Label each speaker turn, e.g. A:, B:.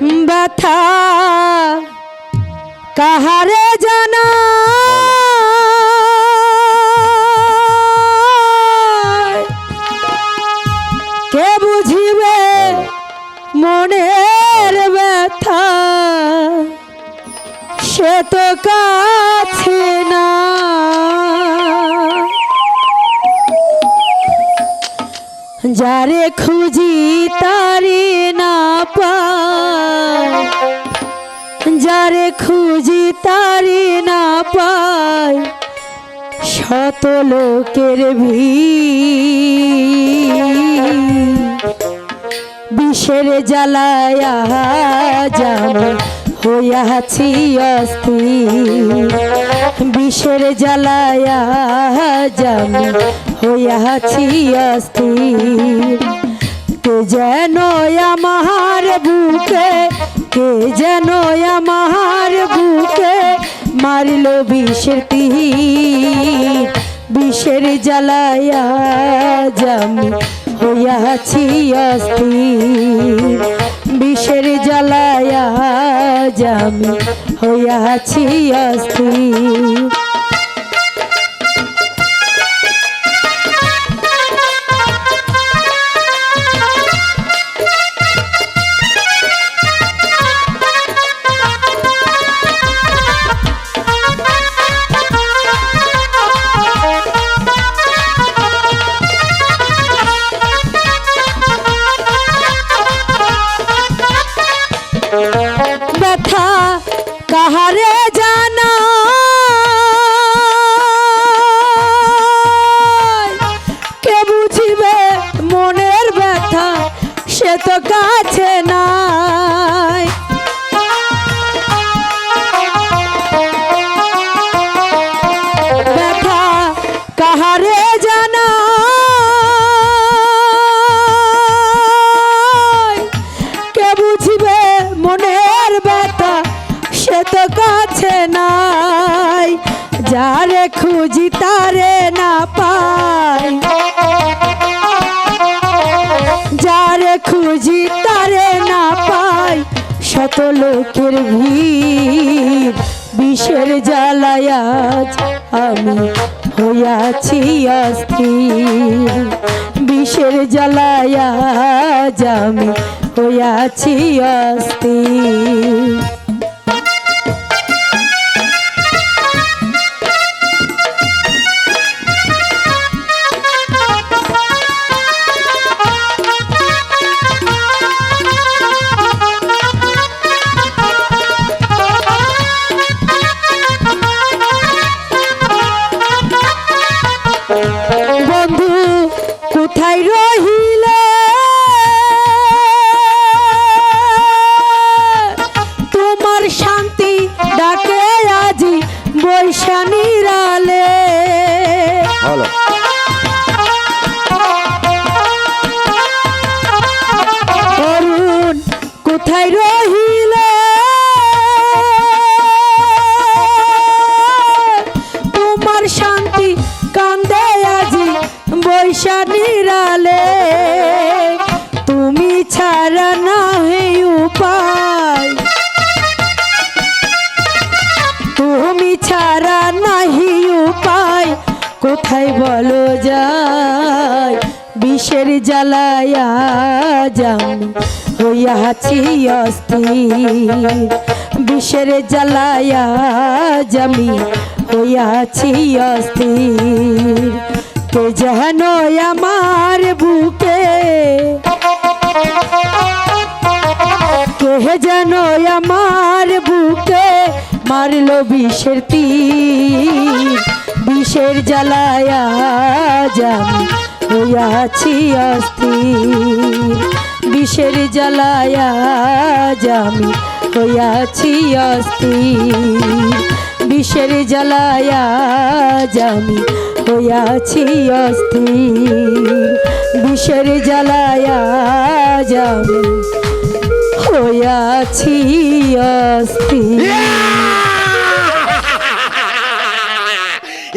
A: ব্যথা কাহারে জানা? কে বুঝিবে মনের ব্যথা? সে তো কাছে না। যারে খুঁজি তারে যারে খুঁজি তারে না পায় শত লোকের বিষের জ্বালায়া জানি হইয়াছি অস্থির। বিষের জ্বালায়া জানি হইয়াছি অস্থির। যেন আমার বুকে কে যেন আমার বুকে মারিল বিষের তীর? বিষের জ্বালায়া জামি হইয়াছি অস্থির। বিষের জ্বালায়া জামি হইয়াছি অস্থির। তো নাই। কাহারে জানা? কে বুঝিবে মনের ব্যথা? সে তো কাছে নাই। যারে খুঁজি তারে না পাই যারে খুঁজি লোকের ভিড়? বিষের জ্বালায়াজ আমি হইয়াছি অস্থির। বিষের জ্বালায়াজ আমি হইয়াছি অস্থির। কোথায় রহিলে। তোমার শান্তি কান্দে আজি বৈশা নিরালে তুমি ছাড়া না হে উপায়। তুমি ছাড়া নাহি উপায়। কোথায় বলো যায়? বিষের জ্বালায়া জানি হইয়াছি অস্থির, বিষের জ্বালায়া জামি হইয়াছি অস্থির। কে যেন আমার বুকে, কে যেন আমার বুকে মারলো বিষের তীর। বিষের জ্বালায়া জানি হইয়াছি অস্থির। বিষের জ্বালায়া জামি হইয়াছি অস্থির। বিষের জ্বালায়া জামি হইয়াছি অস্থির। বিষের জ্বালায়া জামি হইয়াছি অস্থির।